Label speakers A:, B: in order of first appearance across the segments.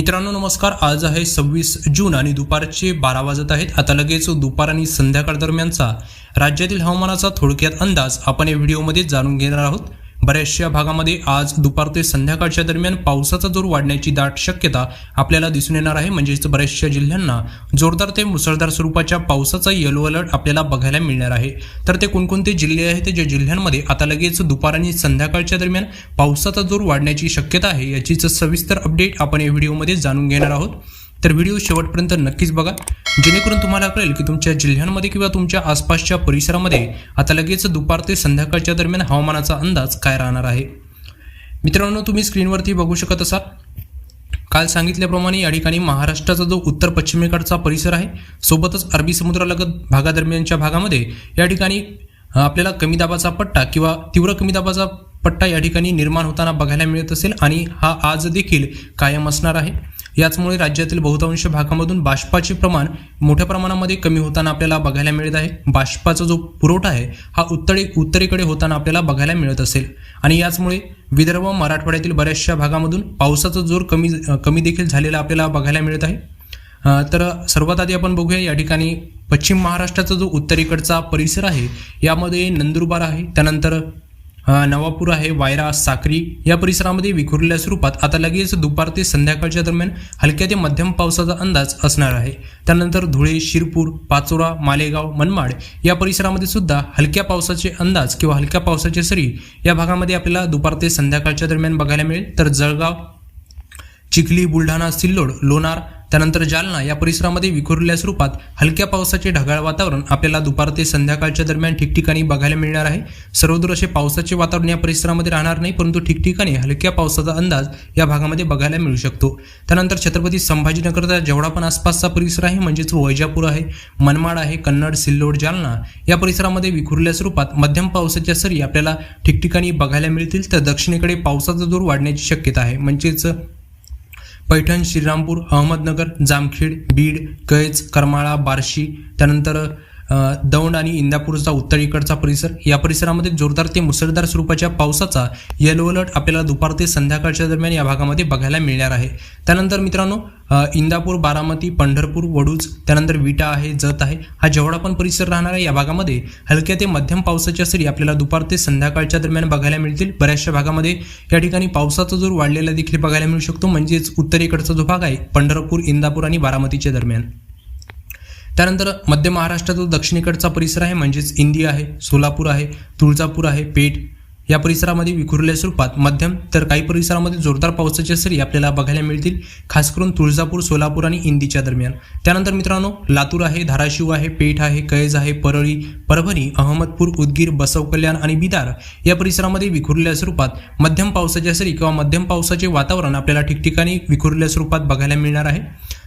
A: मित्रांनो नमस्कार. आज आहे सव्वीस जून आणि दुपारचे बारा वाजत आहेत. आता लगेच दुपार आणि संध्याकाळ दरम्यानचा राज्यातील हवामानाचा थोडक्यात अंदाज आपण या व्हिडिओमध्ये जाणून घेणार आहोत. बऱ्याचशा भागामध्ये आज दुपार ते संध्याकाळच्या दरम्यान पावसाचा जोर वाढण्याची दाट शक्यता आपल्याला दिसून येणार आहे. म्हणजेच बऱ्याचशा जिल्ह्यांना जोरदार ते मुसळधार स्वरूपाच्या पावसाचा येलो अलर्ट आपल्याला बघायला मिळणार आहे. तर ते कोणकोणते जिल्हे आहेत ज्या जिल्ह्यांमध्ये आता लगेच दुपार आणि संध्याकाळच्या दरम्यान पावसाचा जोर वाढण्याची शक्यता आहे याचीच सविस्तर अपडेट आपण या व्हिडिओमध्ये जाणून घेणार आहोत. तर व्हिडिओ शेवटपर्यंत नक्कीच बघा. जेणेकरून तुम्हाला कळेल की तुमच्या जिल्ह्यांमध्ये किंवा तुमच्या आसपासच्या परिसरामध्ये आता लगेच दुपार ते संध्याकाळच्या दरम्यान हवामानाचा अंदाज काय राहणार आहे? मित्रांनो तुम्ही स्क्रीनवरती बघू शकत असाल. काल सांगितल्याप्रमाणे या ठिकाणी महाराष्ट्राचा जो उत्तर पश्चिमेकडचा परिसर आहे सोबतच अरबी समुद्रालगत भागादरम्यानच्या भागामध्ये या ठिकाणी आपल्याला कमी दाबाचा पट्टा किंवा तीव्र कमी दाबाचा पट्टा या ठिकाणी निर्माण होताना बघायला मिळत असेल आणि हा आज देखील कायम असणार आहे. याचमुळे राज्यातील बहुतांश भागामधून बाष्पाचे प्रमाण मोठ्या प्रमाणामध्ये कमी होताना आपल्याला बघायला मिळत आहे. बाष्पाचा जो पुरवठा आहे हा उत्तरे उत्तरेकडे होताना आपल्याला बघायला मिळत असेल. आणि याचमुळे विदर्भ मराठवाड्यातील बऱ्याचशा भागामधून पावसाचा जोर कमी कमी देखील झालेला आपल्याला बघायला मिळत आहे. तर सर्वात आधी आपण बघूया या ठिकाणी पश्चिम महाराष्ट्राचा जो उत्तरेकडचा परिसर आहे यामध्ये नंदुरबार आहे. त्यानंतर नवापूर आहे वायरा साक्री या परिसरामध्ये विखुरलेल्या स्वरूपात आता लगेच दुपार ते संध्याकाळच्या दरम्यान हलक्या ते मध्यम पावसाचा अंदाज असणार आहे. त्यानंतर धुळे शिरपूर पाचोरा मालेगाव मनमाड या परिसरामध्ये सुद्धा हलक्या पावसाचे अंदाज किंवा हलक्या पावसाचे सरी या भागामध्ये आपल्याला दुपार ते संध्याकाळच्या दरम्यान बघायला मिळेल. तर जळगाव चिखली बुलढाणा सिल्लोड लोणार त्यानंतर जालना या परिसरामध्ये विखुरलेल्या स्वरूपात हलक्या पावसाचे ढगाळ वातावरण आपल्याला दुपार ते संध्याकाळच्या दरम्यान ठिकठिकाणी बघायला मिळणार आहे. सर्वदूर असे पावसाचे वातावरण या परिसरामध्ये राहणार नाही परंतु ठिकठिकाणी हलक्या पावसाचा अंदाज या भागामध्ये बघायला मिळू शकतो. त्यानंतर छत्रपती संभाजीनगरचा जेवढा पण आसपासचा परिसर आहे म्हणजेच वैजापूर आहे मनमाड आहे कन्नड सिल्लोड जालना या परिसरामध्ये विखुरल्या स्वरूपात मध्यम पावसाच्या सरी आपल्याला ठिकठिकाणी बघायला मिळतील तर दक्षिणेकडे पावसाचा जोर वाढण्याची शक्यता आहे. म्हणजेच पैठण श्रीरामपूर अहमदनगर जामखेड बीड कैज करमाळा बार्शी त्यानंतर दौंड आणि इंदापूरचा उत्तरेकडचा परिसर. या परिसरामध्ये जोरदार ते मुसळधार स्वरूपाच्या पावसाचा येलो अलर्ट आपल्याला दुपार ते संध्याकाळच्या दरम्यान या भागामध्ये बघायला मिळणार आहे. त्यानंतर मित्रांनो इंदापूर बारामती पंढरपूर वडूज त्यानंतर विटा आहे जत आहे. हा जेवढा पण परिसर राहणार आहे या भागामध्ये हलक्या ते मध्यम पावसाच्या सरी आपल्याला दुपार ते संध्याकाळच्या दरम्यान बघायला मिळतील. बऱ्याचशा भागामध्ये या ठिकाणी पावसाचा जोर वाढलेला देखील बघायला मिळू शकतो. म्हणजेच उत्तरेकडचा जो भाग आहे पंढरपूर इंदापूर आणि बारामतीच्या दरम्यान. त्यानंतर मध्य महाराष्ट्राचा दक्षिणेकडचा परिसर आहे म्हणजेच इंदी आहे सोलापूर आहे तुळजापूर आहे पेठ. या परिसरामध्ये विखुरलेल्या स्वरूपात मध्यम तर काही परिसरामध्ये जोरदार पावसाच्या सरी आपल्याला बघायला मिळतील खास करून तुळजापूर सोलापूर आणि इंदीच्या दरम्यान. त्यानंतर मित्रांनो लातूर आहे धाराशिव आहे पेठ आहे कैज आहे परळी परभणी अहमदपूर उदगीर बसव कल्याण आणि बिदार या परिसरामध्ये विखुरलेल्या स्वरूपात मध्यम पावसाच्या सरी किंवा मध्यम पावसाचे वातावरण आपल्याला ठिकठिकाणी विखुरलेल्या स्वरूपात बघायला मिळणार आहे.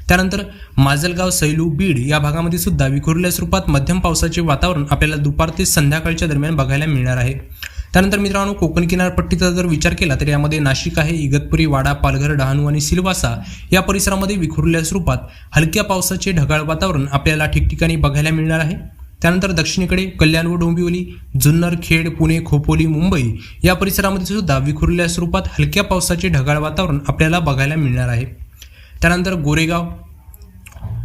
A: त्यानंतर माजलगाव सैलू बीड या भागामध्ये सुद्धा विखुरल्या स्वरूपात मध्यम पावसाचे वातावरण आपल्याला दुपार ते संध्याकाळच्या दरम्यान बघायला मिळणार आहे. त्यानंतर मित्रांनो कोकण किनारपट्टीचा जर विचार केला तर यामध्ये नाशिक आहे इगतपुरी वाडा पालघर डहाणू आणि सिलवासा या परिसरामध्ये विखुरल्या स्वरूपात हलक्या पावसाचे ढगाळ वातावरण आपल्याला ठिकठिकाणी बघायला मिळणार आहे. त्यानंतर दक्षिणेकडे कल्याण व डोंबिवली जुन्नर खेड पुणे खोपोली मुंबई या परिसरामध्ये सुद्धा विखुरल्या स्वरूपात हलक्या पावसाचे ढगाळ वातावरण आपल्याला बघायला मिळणार आहे. त्यानंतर गोरेगाव.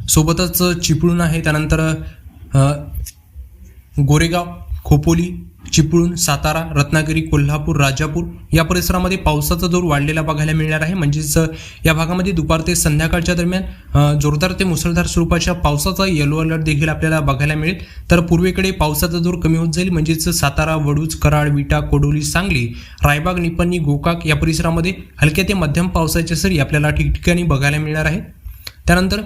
A: सोबतच चिपळूण आहे. त्यानंतर गोरेगाव. खोपोली चिपळूण सातारा रत्नागिरी कोल्हापूर राजापूर या परिसरामध्ये पावसाचा जोर वाढलेला बघायला मिळणार आहे. म्हणजेच या भागामध्ये दुपार ते संध्याकाळच्या दरम्यान जोरदार ते मुसळधार स्वरूपाच्या पावसाचा येलो अलर्ट देखील आपल्याला बघायला मिळेल. तर पूर्वेकडे पावसाचा जोर कमी होत जाईल. म्हणजेच सातारा वडूज कराड विटा कोडोली सांगली रायबाग निपन्नी गोकाक या परिसरामध्ये हलक्या ते मध्यम पावसाच्या सरी आपल्याला ठिकठिकाणी बघायला मिळणार आहे. त्यानंतर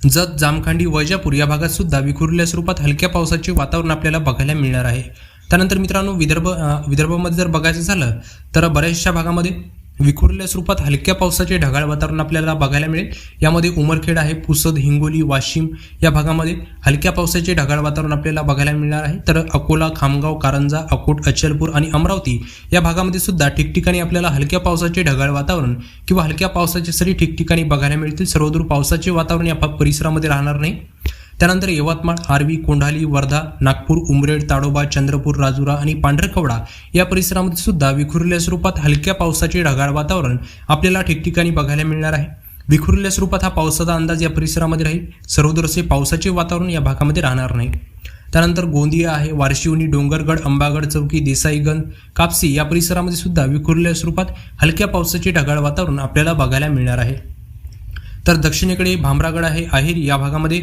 A: जत जामखांडी वैजापूर या भागात सुद्धा विखुरलेल्या स्वरूपात हलक्या पावसाचे वातावरण आपल्याला बघायला मिळणार आहे. त्यानंतर मित्रांनो विदर्भ विदर्भामध्ये जर बघायचं झालं तर बऱ्याचशा भागामध्ये विखुरलेल्या स्वरूपात हलक्या पावसाचे ढगाळ वातावरण आपल्याला बघायला मिळेल. यामध्ये उमरखेड आहे पुसद हिंगोली वाशिम या भागामध्ये हलक्या पावसाचे ढगाळ वातावरण आपल्याला बघायला मिळणार आहे. तर अकोला खामगाव कारंजा अकोट अचलपूर आणि अमरावती या भागामध्ये सुद्धा ठिकठिकाणी आपल्याला हलक्या पावसाचे ढगाळ वातावरण किंवा हलक्या पावसाचे सरी ठिकठिकाणी बघायला मिळतील. सर्वदूर पावसाचे वातावरण या परिसरामध्ये राहणार नाही. त्यानंतर यवतमाळ आर्वी कोंढाली वर्धा नागपूर उमरेड ताडोबा चंद्रपूर राजुरा आणि पांढरकवडा या परिसरामध्ये सुद्धा विखुरलेल्या स्वरूपात हलक्या पावसाचे ढगाळ वातावरण आपल्याला ठिकठिकाणी बघायला मिळणार आहे. विखुरलेल्या स्वरूपात हा पावसाचा अंदाज या परिसरामध्ये राहील. सर्वदूर पावसाचे वातावरण या भागामध्ये राहणार नाही. त्यानंतर गोंदिया आहे वारशिवनी डोंगरगड अंबागड चौकी देसाईगंज कापसी या परिसरामध्ये सुद्धा विखुरलेल्या स्वरूपात हलक्या पावसाचे ढगाळ वातावरण आपल्याला बघायला मिळणार आहे. तर दक्षिणेकडे भामरागड आहे आहेरी या भागामध्ये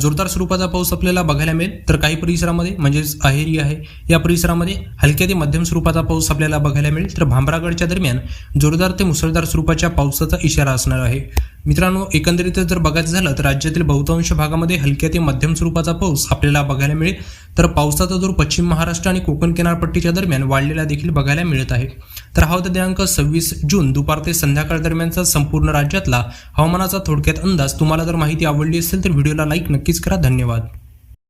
A: जोरदार स्वरूपाचा पाऊस आपल्याला बघायला मिळेल. तर काही परिसरामध्ये म्हणजेच आहेरी आहे या परिसरामध्ये हलक्या ते मध्यम स्वरूपाचा पाऊस आपल्याला बघायला मिळेल. तर भामरागडच्या दरम्यान जोरदार ते मुसळधार स्वरूपाच्या पावसाचा इशारा असणार आहे. मित्रांनो एकंदरीतच जर बघायचं झालं तर राज्यातील बहुतांश भागामध्ये हलक्या ते मध्यम स्वरूपाचा पाऊस आपल्याला बघायला मिळेल. तर पावसाचा जोर पश्चिम महाराष्ट्र आणि कोकण किनारपट्टीच्या दरम्यान वाढलेला देखील बघायला मिळत आहे. तर हा होता दिनांक सव्वीस जून दुपार ते संध्याकाळ दरम्यानचा संपूर्ण राज्यातला हवामानाचा थोडक्यात अंदाज. तुम्हाला जर माहिती आवडली असेल तर व्हिडिओला लाईक नक्कीच करा. धन्यवाद.